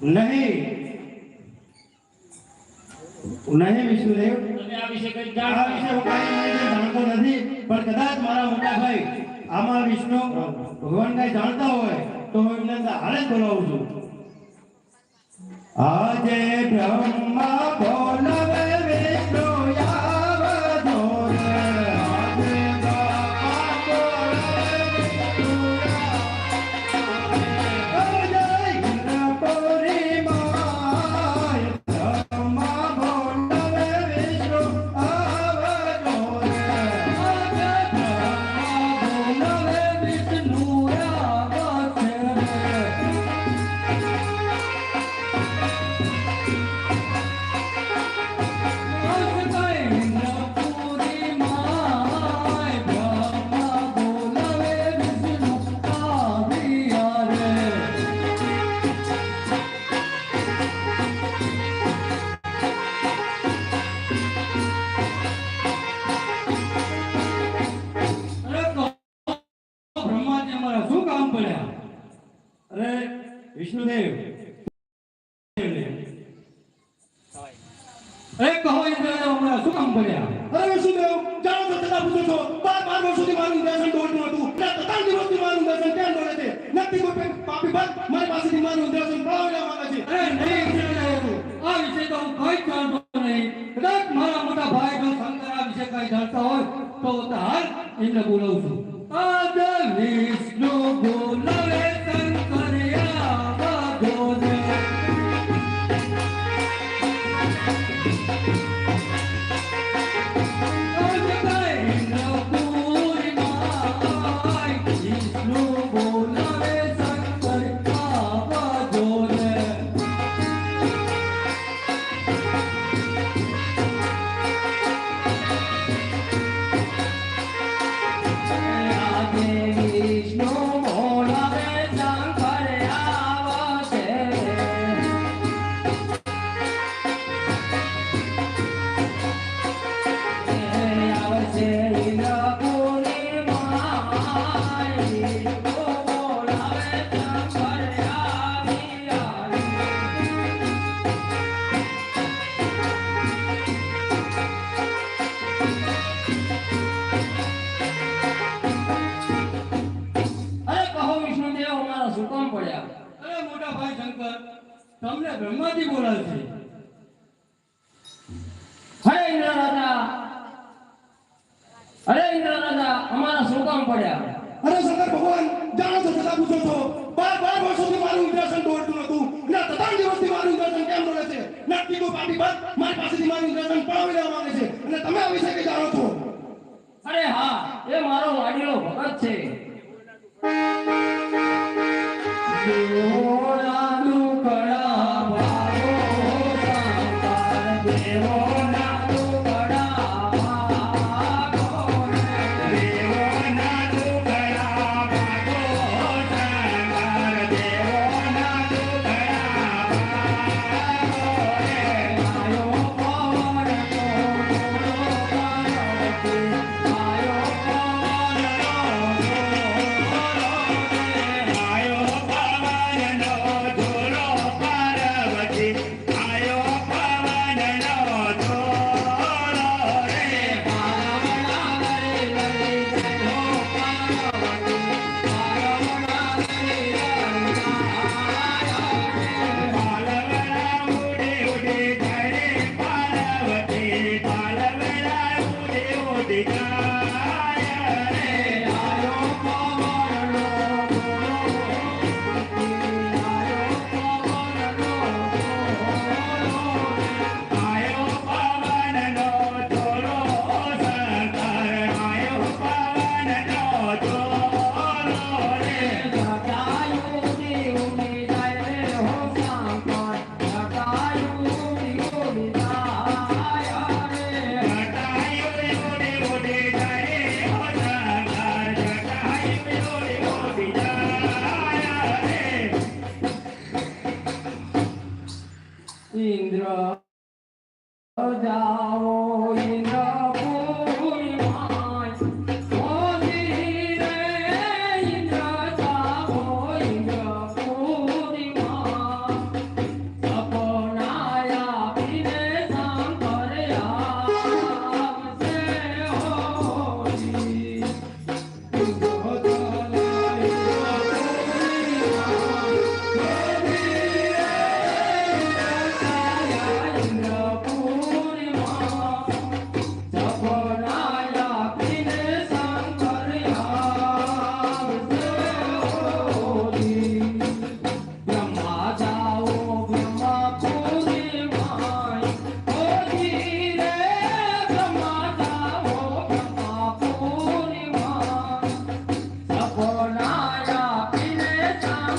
નહીં નહીં વિષ્ણુદેવ તમે આ વિશે કઈ આ વિશે હું કાંઈ જાણતો નથી પણ કદાચ મારા મોટા ભાઈ આમાં વિષ્ણુ ભગવાન કાંઈ જાણતા હોય તો હું એમને હાલે બોલાવું છું આજે બ્રહ્મા બોલવે વિષ્ણુદેવ અરે કહો ઇન્દ્રદેવ હમણાં શું કામ પડ્યા અરે વિષ્ણુદેવ જાણો છો છતાં પૂછો છો બાર બાર વર્ષોથી મારું દર્શન દોડતું હતું ના ત્રણ દિવસથી મારું દર્શન કેમ દોડે છે નથી કોઈ પાપી ભક્ત મારી પાસેથી મારું દર્શન પડાવવા માંગે છે. અરે નહીં ઇન્દ્રદેવ આ વિશે તો હું કઈ જાણતો નહીં. કદાચ મારા મોટા ભાઈ જો શંકર આ વિશે કઈ જાણતા હોય તો હાલ એમને બોલાવું છું. વિષ્ણુ તમને બ્રહ્માજી બોલાવે છે. હરે ઇન્દ્ર રાજા અરે ઇન્દ્ર રાજા અમારા શું કામ પડ્યા. અરે શંકર ભગવાન જાણો છો છતાં પૂછો છો. બાર બાર વર્ષોથી મારું ઇન્દ્રાસન દોડતું નતું ના ત્રણ દિવસથી મારું ઇન્દ્રાસન કેમ દોડે છે? ના ટીકો પાટી બાદ મારી પાસેથી મારું ઇન્દ્રાસન પડાવી લેવા માંગે છે. અને તમે આ વિશે કઈ જાણો છો? અરે હા એ મારો વાડીનો ભગત છે. દેવોના Dee da. Oh.